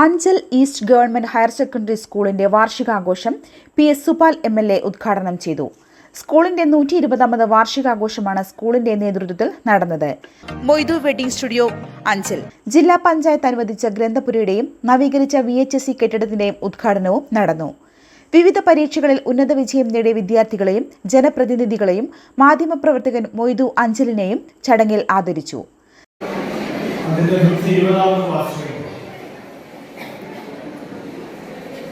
Anchal east government higher secondary സ്കൂളിന്റെ വാർഷികാഘോഷം P S Supal M L A ഉദ്ഘാടനം ചെയ്തു. സ്കൂളിന്റെ നൂറ്റി ഇരുപതാമത് വാർഷികാഘോഷമാണ് സ്കൂളിന്റെ നേതൃത്വത്തിൽ നടന്നത്. Moidu wedding studio Anchal. ജില്ലാ പഞ്ചായത്ത് അനുവദിച്ച ഗ്രന്ഥപുരയുടെയും നവീകരിച്ച വി എച്ച് എസ് സി കെട്ടിടത്തിന്റെയും ഉദ്ഘാടനവും നടന്നു. വിവിധ പരീക്ഷകളിൽ ഉന്നത വിജയം നേടിയ വിദ്യാർത്ഥികളെയും ജനപ്രതിനിധികളെയും മാധ്യമപ്രവർത്തകൻ മൊയ്തു അഞ്ചലിനെയും ചടങ്ങിൽ ആദരിച്ചു.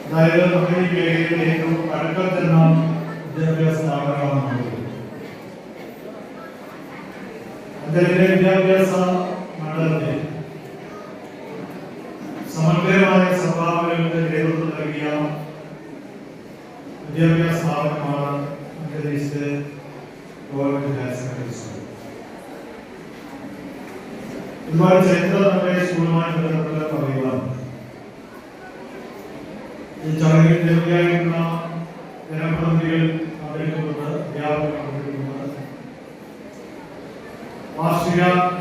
അതായത് നമ്മുടെ ഈ മേഖലയിലെ ഏറ്റവും പഴക്കം ചെന്ന വിദ്യാഭ്യാസ സ്ഥാപനമാണ് നമ്മുടെ അദ്ദേഹത്തിന്റെ വിദ്യാഭ്യാസ മണ്ഡലത്തിൽ സമഗ്രമായ സംഭാവനകൾക്ക് നേതൃത്വം നൽകിയ വിദ്യാഭ്യാസ സ്ഥാപനമാണ് അന്തരീക്ഷത്തെ ഗവൺമെന്റ് ഹയർ സെക്കൻഡറി സ്കൂൾ ഒരുപാട് ചരിത്രം നമ്മുടെ സ്കൂളുമായി ബന്ധപ്പെട്ട് പറയുവാൻ ഈ ചടങ്ങിൽ നിരവധിയായിട്ടുള്ള ജനപ്രതിനിധികൾ പങ്കെടുക്കുന്നുണ്ട് അധ്യാപകർ പങ്കെടുക്കുന്നുണ്ട് വാർഷിക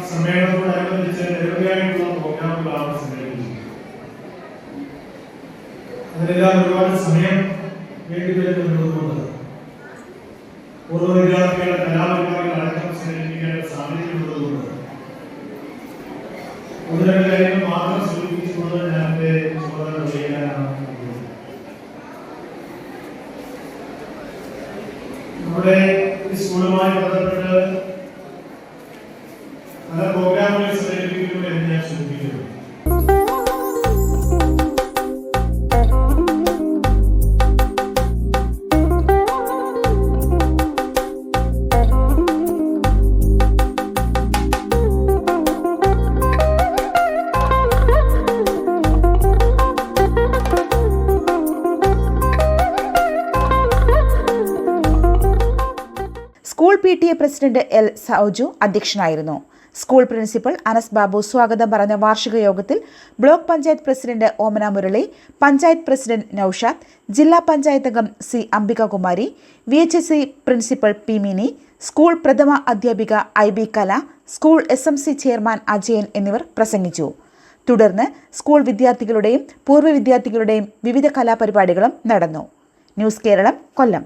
സമ്മേളനത്തോടനുബന്ധിച്ച് നിരവധിയായിട്ടുള്ള പ്രോഗ്രാമുകളാണ് സംഘടിപ്പിച്ചത് അതിനെല്ലാം ഒരുപാട് സമയം വേണ്ടി വരുന്നുണ്ട് ഓരോ വിദ്യാർത്ഥികളുടെ കലാപരിപാടികൾ അടക്കം സംഘടിപ്പിക്കേണ്ട സാഹചര്യമുള്ളതുകൊണ്ട് ഒന്ന് രണ്ട് കാര്യങ്ങൾ മാത്രം നമ്മുടെ സ്കൂളുമായി ബന്ധപ്പെട്ട് പല school P T A president L Sauju അധ്യക്ഷനായിരുന്നു. സ്കൂൾ പ്രിൻസിപ്പൽ അനസ് ബാബു സ്വാഗതം പറഞ്ഞ വാർഷിക യോഗത്തിൽ block panchayat president Omana Murali panchayat president Noushad ജില്ലാ പഞ്ചായത്ത് അംഗം C Ambikakumari V H S C principal P Mini school പ്രഥമ അധ്യാപിക I B Kala school S M C chairman Ajayan എന്നിവർ പ്രസംഗിച്ചു. തുടർന്ന് സ്കൂൾ വിദ്യാർത്ഥികളുടെയും പൂർവ വിദ്യാർത്ഥികളുടെയും വിവിധ കലാപരിപാടികളും നടന്നു. ന്യൂസ് കേരളം കൊല്ലം.